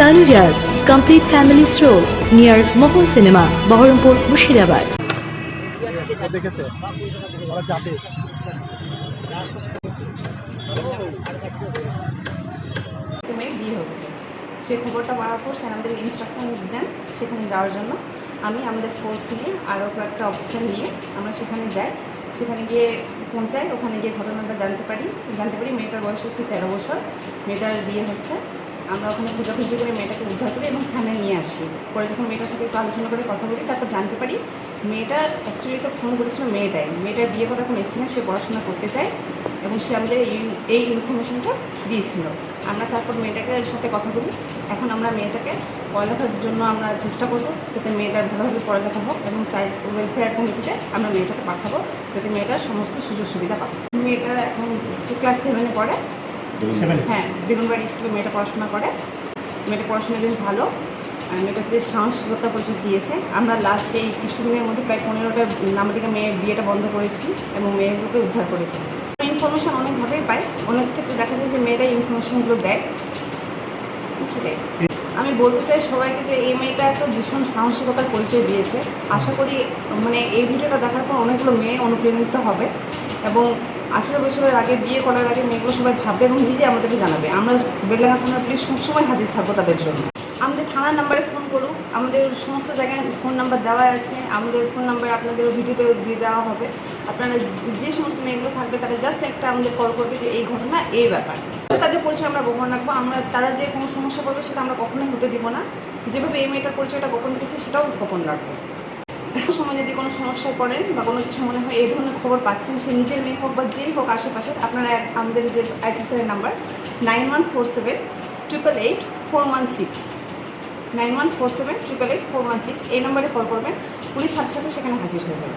Tanuja's complete family store near Mohan cinema Baharampur Murshidabad দেখেছে বিয়ে হচ্ছে। সেই খবরটা পাওয়ার পর স্যার আমাদের ইনস্ট্রাকশন দেন সেখানে যাওয়ার জন্য। আমি আমাদের ফোর্স নিয়ে আরও কয়েকটা অফিসার নিয়ে আমরা সেখানে যাই। সেখানে গিয়ে পৌঁছাই। ওখানে গিয়ে ঘটনাটা জানতে পারি। জানতে পারি, মেয়েটার বয়স হচ্ছে তেরো বছর। মেয়েটার বিয়ে হচ্ছে। আমরা ওখানে খোঁজাখুঁজি করে মেয়েটাকে উদ্ধার করি এবং থানায় নিয়ে আসি। পরে যখন মেয়েটার সাথে একটু আলোচনা করে কথা বলি, তারপর জানতে পারি মেয়েটা অ্যাকচুয়ালি তো ফোন করেছিল মেয়েটাই মেয়েটার বিয়ে করার কোনো ইচ্ছে না সে পড়াশোনা করতে চায় এবং সে আমাদের এই ইনফরমেশনটা দিয়েছিল। আমরা তারপর মেয়েটাকে সাথে কথা বলি। এখন আমরা মেয়েটাকে পড়ালেখার জন্য আমরা চেষ্টা করব যাতে মেয়েটার ভালোভাবে পড়ালেখা হোক এবং চাইল্ড ওয়েলফেয়ার কমিটিতে আমরা মেয়েটাকে পাঠাবো যাতে মেয়েটার সমস্ত সুযোগ সুবিধা পাবে মেয়েটা এখন ক্লাস সেভেনে পড়ে। হ্যাঁ বেগুনবাড়ি স্কুলে মেয়েটা পড়াশোনা করে। মেয়েটা পড়াশোনা বেশ ভালো। মেয়েটা বেশ সাংস্কৃতিকতা পরিচয় দিয়েছে। আমরা লাস্ট এই কিছুদিনের মধ্যে প্রায় পনেরোটা আমাদেরকে মেয়ের বিয়েটা বন্ধ করেছি এবং মেয়েগুলোকে উদ্ধার করেছি। ইনফরমেশান অনেকভাবেই পাই অনেক ক্ষেত্রে দেখা যায় যে মেয়েরাই ইনফরমেশানগুলো দেয়। সেটাই আমি বলতে চাই সবাইকে যে এই মেয়েটা একটা ভীষণ সাহসিকতার পরিচয় দিয়েছে। আশা করি মানে এই ভিডিওটা দেখার পর অনেকগুলো মেয়ে অনুপ্রাণিত হবে এবং আঠেরো বছরের আগে, বিয়ে করার আগে মেয়েগুলো সবাই ভাববে এবং নিজে আমাদেরকে জানাবে। আমরা বেলডাঙ্গা থানার পুলিশ সবসময় হাজির থাকব তাদের জন্য। আমাদের থানার নাম্বারে ফোন করুক আমাদের সমস্ত জায়গায় ফোন নাম্বার দেওয়া আছে। আমাদের ফোন নাম্বার আপনাদের ভিডিওতে দিয়ে দেওয়া হবে। আপনারা যে সমস্ত মেয়েগুলো থাকবে, তারা জাস্ট একটা আমাদের কল করবে যে এই ঘটনা, এই ব্যাপার। তাদের পরিচয় আমরা গোপন রাখব। আমরা, তারা যে কোনো সমস্যা পড়বে সেটা আমরা কখনোই হতে দিব না। যেভাবে এই মেয়েটার পরিচয়টা গোপন রেখেছে সেটাও গোপন রাখব। সময় যদি কোনো সমস্যায় পড়েন বা কোনো কিছু মনে হয় এই ধরনের খবর পাচ্ছেন, সে নিজের মেয়ে হোক বা যেই হোক আশেপাশে, আপনারা আমাদের যে ICCR number nine one four seven triple eight four one six nine one four seven triple eight four one six এই নাম্বারে কল করবেন, পুলিশ সাথে সাথে সেখানে হাজির হয়ে যাবে।